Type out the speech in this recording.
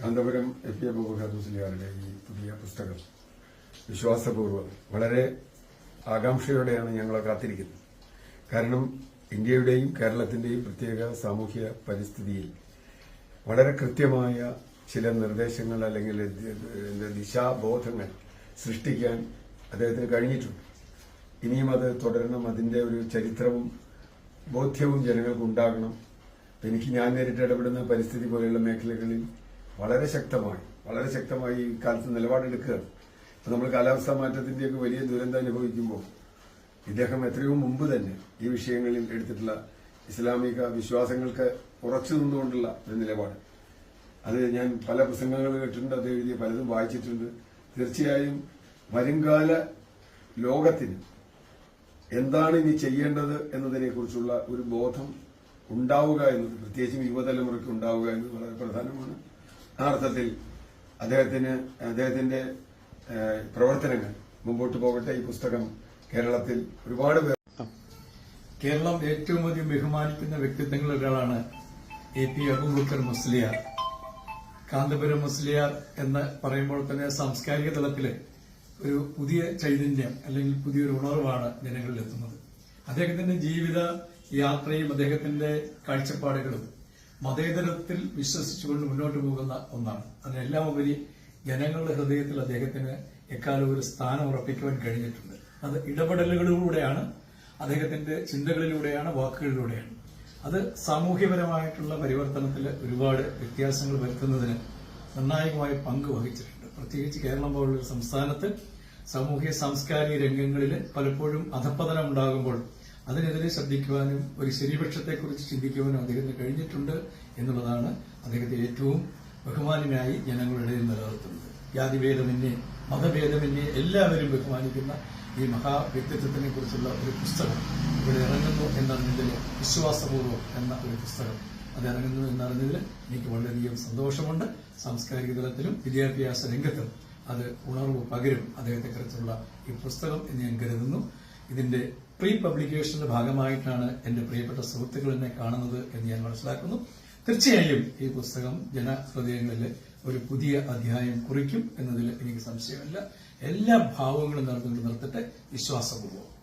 Kanthapuram A P അബൂബക്കാത്തുസ്ലിയാരുടെ ഈ പുതിയ പുസ്തകം വിശ്വാസപൂർവം വളരെ ആകാംക്ഷയോടെയാണ് ഞങ്ങളെ കാത്തിരിക്കുന്നത്. കാരണം ഇന്ത്യയുടെയും കേരളത്തിന്റെയും പ്രത്യേക സാമൂഹ്യ പരിസ്ഥിതിയിൽ വളരെ കൃത്യമായ ചില നിർദ്ദേശങ്ങൾ അല്ലെങ്കിൽ ദിശാബോധങ്ങൾ സൃഷ്ടിക്കാൻ അദ്ദേഹത്തിന് കഴിഞ്ഞിട്ടുണ്ട്. ഇനിയും അത് തുടരണം അതിന്റെ ഒരു ചരിത്രവും ബോധ്യവും ജനങ്ങൾക്ക് ഉണ്ടാകണം എനിക്ക് ഞാൻ നേരിട്ട് ഇടപെടുന്ന പരിസ്ഥിതി പോലെയുള്ള മേഖലകളിൽ വളരെ ശക്തമായി വളരെ ശക്തമായി ഈ കാലത്ത് നിലപാടെടുക്കുകയാണ് ഇപ്പൊ നമ്മൾ കാലാവസ്ഥാ മാറ്റത്തിന്റെയൊക്കെ വലിയ ദുരന്തം അനുഭവിക്കുമ്പോൾ ഇദ്ദേഹം എത്രയോ മുമ്പ് തന്നെ ഈ വിഷയങ്ങളിൽ എടുത്തിട്ടുള്ള ഇസ്ലാമിക വിശ്വാസങ്ങൾക്ക് ഉറച്ചു നിന്നുകൊണ്ടുള്ള ഒരു നിലപാട്. അത് ഞാൻ പല പ്രസംഗങ്ങൾ കേട്ടിട്ടുണ്ട് അത് എഴുതിയ പലതും വായിച്ചിട്ടുണ്ട്. തീർച്ചയായും വരുംകാല ലോകത്തിന് എന്താണ് ഇനി ചെയ്യേണ്ടത് എന്നതിനെ കുറിച്ചുള്ള ഒരു ബോധം ഉണ്ടാവുക എന്നത് പ്രത്യേകിച്ചും യുവതലമുറയ്ക്ക് ഉണ്ടാവുക എന്നത് വളരെ പ്രധാനമാണ്. ആ അർത്ഥത്തിൽ അദ്ദേഹത്തിന് അദ്ദേഹത്തിന്റെ പ്രവർത്തനങ്ങൾ മുമ്പോട്ട് പോകട്ടെ. ഈ പുസ്തകം കേരളത്തിൽ ഒരുപാട് പേർ കേരളം ഏറ്റവും അധികം ബഹുമാനിക്കുന്ന വ്യക്തിത്വങ്ങളിൽ ഒരാളാണ് എ പി അബൂബക്കർ മുസ്ലിയാർ. കാന്തപുരം മുസ്ലിയാർ എന്ന് പറയുമ്പോൾ തന്നെ സാംസ്കാരിക തലത്തിൽ ഒരു പുതിയ ചൈതന്യം അല്ലെങ്കിൽ പുതിയൊരു ഉണർവാണ് ജനങ്ങളിൽ എത്തുന്നത് അദ്ദേഹത്തിന്റെ ജീവിത യാത്രയും അദ്ദേഹത്തിന്റെ കാഴ്ചപ്പാടുകളും മതേതരത്തിൽ വിശ്വസിച്ചുകൊണ്ട് മുന്നോട്ട് പോകുന്ന ഒന്നാണ്. അതിനെല്ലാം ഉപരി ജനങ്ങളുടെ ഹൃദയത്തിൽ അദ്ദേഹത്തിന് എക്കാലം ഒരു സ്ഥാനം ഉറപ്പിക്കുവാൻ കഴിഞ്ഞിട്ടുണ്ട്. അത് ഇടപെടലുകളിലൂടെയാണ് അദ്ദേഹത്തിന്റെ ചിന്തകളിലൂടെയാണ് വാക്കുകളിലൂടെയാണ്. അത് സാമൂഹ്യപരമായിട്ടുള്ള പരിവർത്തനത്തിൽ ഒരുപാട് വ്യത്യാസങ്ങൾ വരുത്തുന്നതിന് നിർണായകമായ പങ്ക് വഹിച്ചിട്ടുണ്ട്. പ്രത്യേകിച്ച് കേരളം പോലുള്ള സംസ്ഥാനത്ത് സാമൂഹ്യ സാംസ്കാരിക രംഗങ്ങളിൽ പലപ്പോഴും അധപ്പതനം ഉണ്ടാകുമ്പോൾ അതിനെതിരെ ശ്രദ്ധിക്കുവാനും ഒരു ശരിപക്ഷത്തെക്കുറിച്ച് ചിന്തിക്കുവാനും അദ്ദേഹത്തിന് കഴിഞ്ഞിട്ടുണ്ട് എന്നുള്ളതാണ് അദ്ദേഹത്തെ ഏറ്റവും ബഹുമാനിനായി ജനങ്ങളുടെ നിലനിർത്തുന്നത് ജാതിഭേദമന്യേ മതഭേദമന്യേ എല്ലാവരും ബഹുമാനിക്കുന്ന ഈ മഹാ വ്യക്തിത്വത്തിനെ കുറിച്ചുള്ള ഒരു പുസ്തകം ഇവിടെ ഇറങ്ങുന്നു എന്നറിഞ്ഞതിൽ വിശ്വാസപൂർവം എന്ന ഒരു പുസ്തകം. അത് ഇറങ്ങുന്നു എന്നറിഞ്ഞതിൽ എനിക്ക് വളരെയധികം സന്തോഷമുണ്ട്. സാംസ്കാരിക തലത്തിലും വിദ്യാഭ്യാസ രംഗത്തും അത് ഉണർവ് പകരും അദ്ദേഹത്തെക്കുറിച്ചുള്ള ഈ പുസ്തകം എന്ന് ഞാൻ കരുതുന്നു. ഇതിന്റെ പ്രീ പബ്ലിക്കേഷന്റെ ഭാഗമായിട്ടാണ് എന്റെ പ്രിയപ്പെട്ട സുഹൃത്തുക്കൾ എന്നെ കാണുന്നത് എന്ന് ഞാൻ മനസ്സിലാക്കുന്നു. തീർച്ചയായും ഈ പുസ്തകം ജനഹൃദയങ്ങളിൽ ഒരു പുതിയ അധ്യായം കുറിക്കും എന്നതിൽ എനിക്ക് സംശയമില്ല. എല്ലാ ഭാവങ്ങളും നിർത്തിട്ട് വിശ്വാസപൂർവം.